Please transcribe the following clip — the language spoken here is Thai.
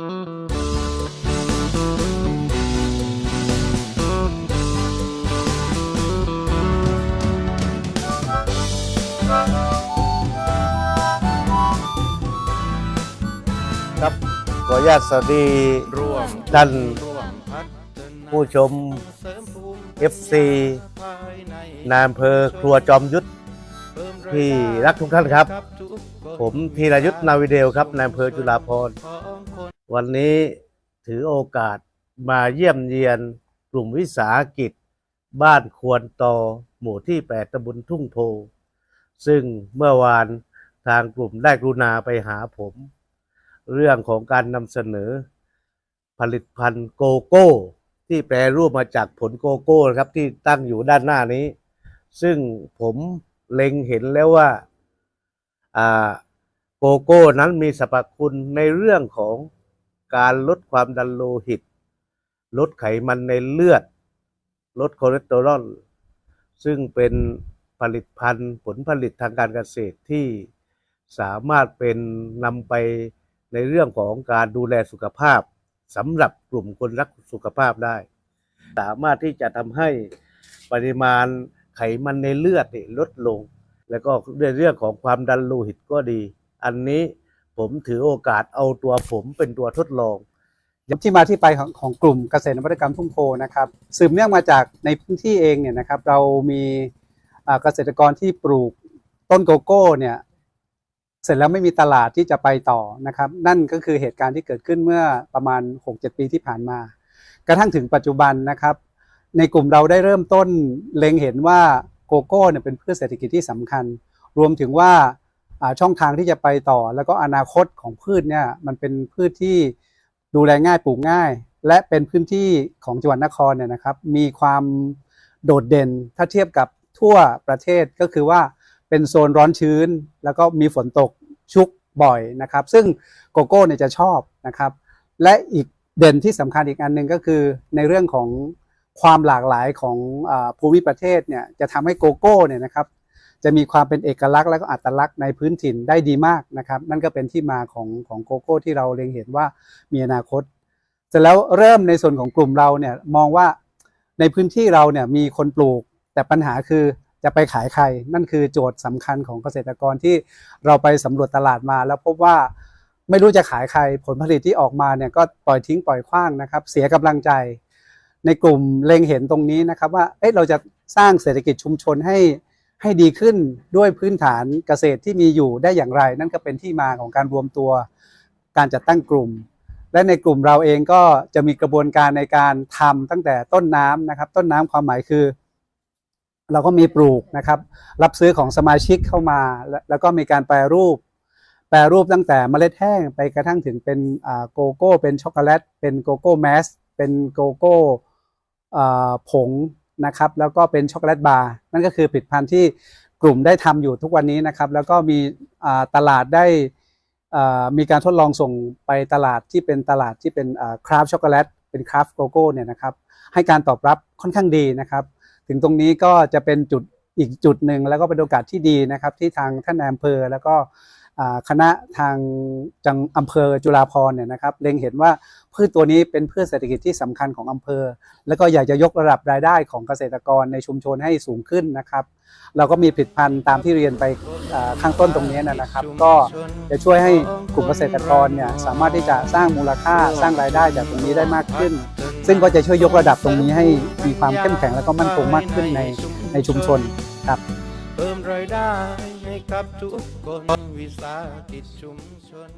ครับขออนุญาตสวัสดีร่วมท่านร่วมพัฒนาผู้ชมเสริมภูมิ FC นายอำเภอครัวจอมยุทธพี่รักทุกท่านครับ ผมธีรยุทธนาวิเดลครับนายอำเภอจุฬาภรณ์ วันนี้ถือโอกาสมาเยี่ยมเยียนกลุ่มวิสาหกิจ บ้านควรตอหมู่ที่8ตำบลทุ่งโพ ซึ่งเมื่อวานทางกลุ่มได้กรุณาไปหาผม เรื่องของการนำเสนอ ผลิตภัณฑ์โกโก้ ที่แปรรูปมาจากผลโกโก้นะครับที่ตั้งอยู่ด้านหน้านี้ ซึ่งผมเล็งเห็นแล้วว่าโกโก้นั้นมีสรรพคุณในเรื่องของ การลดความดันโลหิต ลดไขมันในเลือด ลดคอเลสเตอรอลซึ่งเป็นผลิตภัณฑ์ผลผลิตทางการเกษตรที่สามารถเป็นนำไปในเรื่องของการดูแลสุขภาพสำหรับกลุ่มคนรักสุขภาพได้ สามารถที่จะทำให้ปริมาณไขมันในเลือดลดลง แล้วก็ในเรื่องของความดันโลหิตก็ดี อันนี้ ผมถือโอกาสเอาตัวผมเป็นตัวทดลองที่มาที่ไปของของกลุ่มเกษตรนวัตกรรมทุ่งโพนะครับสืบเนื่องมาจากในพื้นที่เองเนี่ยนะครับเรามีเกษตรกรที่ปลูกต้นโกโก้เนี่ยเสร็จแล้วไม่มีตลาดที่จะไปต่อนะครับ นั่นก็คือเหตุการณ์ที่เกิดขึ้นเมื่อประมาณ 6-7 ปีที่ผ่านมา กระทั่งถึงปัจจุบันนะครับ ในกลุ่มเราได้เริ่มต้นเล็งเห็นว่าโกโก้เนี่ยเป็นพืชเศรษฐกิจที่สำคัญ รวมถึงว่า ช่องทางที่จะไปต่อ แล้วก็อนาคตของพืชเนี่ยมันเป็นพืชที่ดูแลง่ายปลูกง่าย และเป็นพื้นที่ของจังหวัดนครเนี่ยนะครับ มีความโดดเด่นถ้าเทียบกับทั่วประเทศก็คือว่าเป็นโซนร้อนชื้น แล้วก็มีฝนตกชุกบ่อยนะครับ ซึ่งโกโก้เนี่ยจะชอบนะครับ และอีกเด่นที่สำคัญอีกอันหนึ่งก็คือในเรื่องของความหลากหลายของอภูมิประเทศเนี่ยจะทำให้โกโก้เนี่ยนะครับ จะมีความเป็นเอกลักษณ์และก็อัตลักษณ์ในพื้นถิ่นได้ดีมากนะครับ นั่นก็เป็นที่มาของของโกโก้ที่เราเล็งเห็นว่ามีอนาคตเสร็จแล้วเริ่มในส่วนของกลุ่มเราเนี่ยมองว่าในพื้นที่เราเนี่ยมีคนปลูก แต่ปัญหาคือจะไปขายใคร นั่นคือโจทย์สำคัญของเกษตรกรที่เราไปสำรวจตลาดมา แล้วพบว่าไม่รู้จะขายใคร ผลผลิตที่ออกมาเนี่ยก็ปล่อยทิ้งปล่อยขว้างนะครับ เสียกำลังใจ ในกลุ่มเล็งเห็นตรงนี้นะครับว่าเอ๊ะเราจะสร้างเศรษฐกิจชุมชนให้ ให้ดีขึ้นด้วยพื้นฐานเกษตรที่มีอยู่ได้อย่างไร นั่นก็เป็นที่มาของการรวมตัวการจัดตั้งกลุ่ม และในกลุ่มเราเองก็จะมีกระบวนการในการทำตั้งแต่ต้นน้ำนะครับ ต้นน้ำความหมายคือ เราก็มีปลูกนะครับ รับซื้อของสมาชิกเข้ามา แล้วก็มีการแปรรูป แปรรูปตั้งแต่เมล็ดแห้งไปกระทั่งถึงเป็นโกโก้ เป็นช็อกโกแลตเป็นโกโก้แมสเป็นโกโก้ผง นะครับแล้วก็เป็นช็อกโกแลตบาร์นั่นก็คือผลิตภัณฑ์ที่กลุ่มได้ทำอยู่ทุกวันนี้นะครับ แล้วก็มีตลาดได้มีการทดลองส่งไปตลาดที่เป็นตลาดที่เป็นคราฟช็อกโกแลตเป็นคราฟโกโก้เนี่ยนะครับให้การตอบรับค่อนข้างดีนะครับ ถึงตรงนี้ก็จะเป็นจุดอีกจุดหนึ่งแล้วก็เป็นโอกาสที่ดีนะครับ ที่ทางท่านนายอำเภอแล้วก็ คณะทางจังอำเภอจุฬาภรเนี่ยนะครับเล็งเห็นว่าพืชตัวนี้เป็นพืชเศรษฐกิจที่สำคัญของอำเภอ แล้วก็อยากจะยกระดับรายได้ของเกษตรกรในชุมชนให้สูงขึ้นนะครับ เราก็มีผลิตภัณฑ์ตามที่เรียนไปข้างต้นตรงนี้นะครับ ก็จะช่วยให้กลุ่มเกษตรกรเนี่ยสามารถที่จะสร้างมูลค่าสร้างรายได้จากตรงนี้ได้มากขึ้น ซึ่งก็จะช่วยยกระดับตรงนี้ให้มีความเข้มแข็งและก็มั่นคงมากขึ้นในในชุมชนครับเพิ่มรายได้ กับทุกคนวิสาหกิจชุมชน